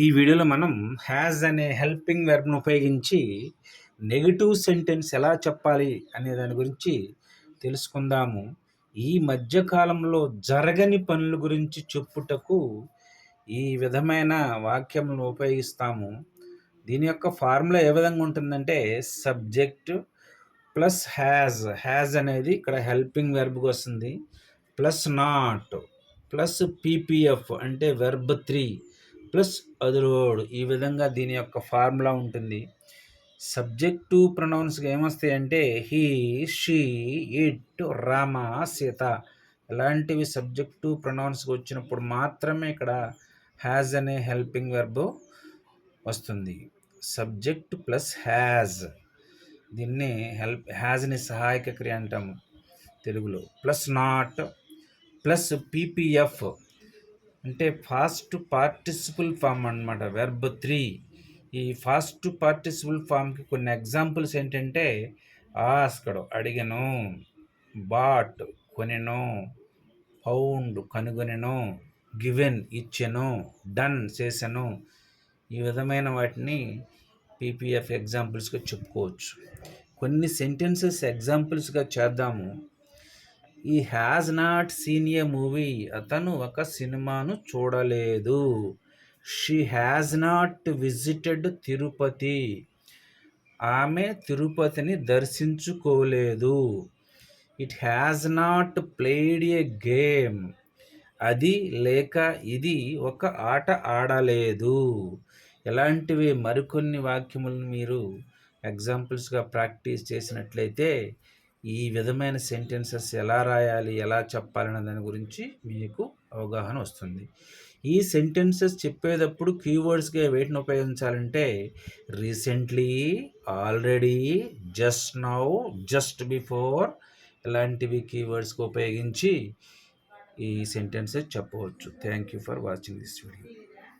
ఈ వీడియోలో మనం హ్యాజ్ అనే హెల్పింగ్ వెర్బ్ను ఉపయోగించి నెగిటివ్ సెంటెన్స్ ఎలా చెప్పాలి అనే దాని గురించి తెలుసుకుందాము. ఈ మధ్యకాలంలో జరగని పనుల గురించి చెప్పుటకు ఈ విధమైన వాక్యములను ఉపయోగిస్తాము. దీని యొక్క ఫార్ములా ఏ విధంగా ఉంటుందంటే సబ్జెక్ట్ ప్లస్ హ్యాజ్ హ్యాజ్ అనేది ఇక్కడ హెల్పింగ్ వెర్బ్కి వస్తుంది. ప్లస్ నాట్ ప్లస్ పీపీఎఫ్ అంటే వెర్బ్ త్రీ ప్లస్ అదురోడ్ ఈ విధంగా దీని యొక్క ఫార్ములా ఉంటుంది. సబ్జెక్టు ప్రొనౌన్స్గా ఏమొస్తాయంటే he she it Rama Sita. ఇలాంటివి సబ్జెక్టు ప్రొనౌన్స్కి వచ్చినప్పుడు మాత్రమే ఇక్కడ హ్యాజ్ అనే హెల్పింగ్ వెర్బ్ వస్తుంది. సబ్జెక్ట్ ప్లస్ హ్యాజ్ దీన్ని హెల్ప్ హ్యాజ్ని సహాయక క్రియ అంటాము తెలుగులో. Plus not plus PPF. అంటే ఫాస్ట్ పార్టిసిపుల్ ఫామ్ అనమాట వెర్బ్ త్రీ ఈ ఫాస్ట్ పార్టిసిపుల్ ఫామ్కి కొన్ని ఎగ్జాంపుల్స్ ఏంటంటే ఆస్కడు అడిగను బాట్ కొనెను పౌండ్ కనుగొనెను గివెన్ ఇచ్చెను డన్ చేశాను ఈ విధమైన వాటిని పీపీఎఫ్ ఎగ్జాంపుల్స్గా చెప్పుకోవచ్చు. కొన్ని సెంటెన్సెస్ ఎగ్జాంపుల్స్గా చేద్దాము. He has not seen a movie అతను ఒక సినిమాను చూడలేదు. She has not visited Tirupati. ఆమె తిరుపతిని దర్శించుకోలేదు. It has not played a game అది లేక ఇది ఒక ఆట ఆడలేదు. ఇలాంటివి మరికొన్ని వాక్యములను మీరు ఎగ్జాంపుల్స్గా ప్రాక్టీస్ చేసినట్లయితే ఈ విధమైన సెంటెన్సెస్ ఎలా రాయాలి ఎలా చెప్పాలనే దాని గురించి మీకు అవగాహన వస్తుంది. ఈ సెంటెన్సెస్ చెప్పేటప్పుడు కీవర్డ్స్గా వేటిని ఉపయోగించాలంటే recently already just now just before ఇలాంటివి కీవర్డ్స్కి ఉపయోగించి ఈ సెంటెన్సెస్ చెప్పవచ్చు. Thank you for watching this video.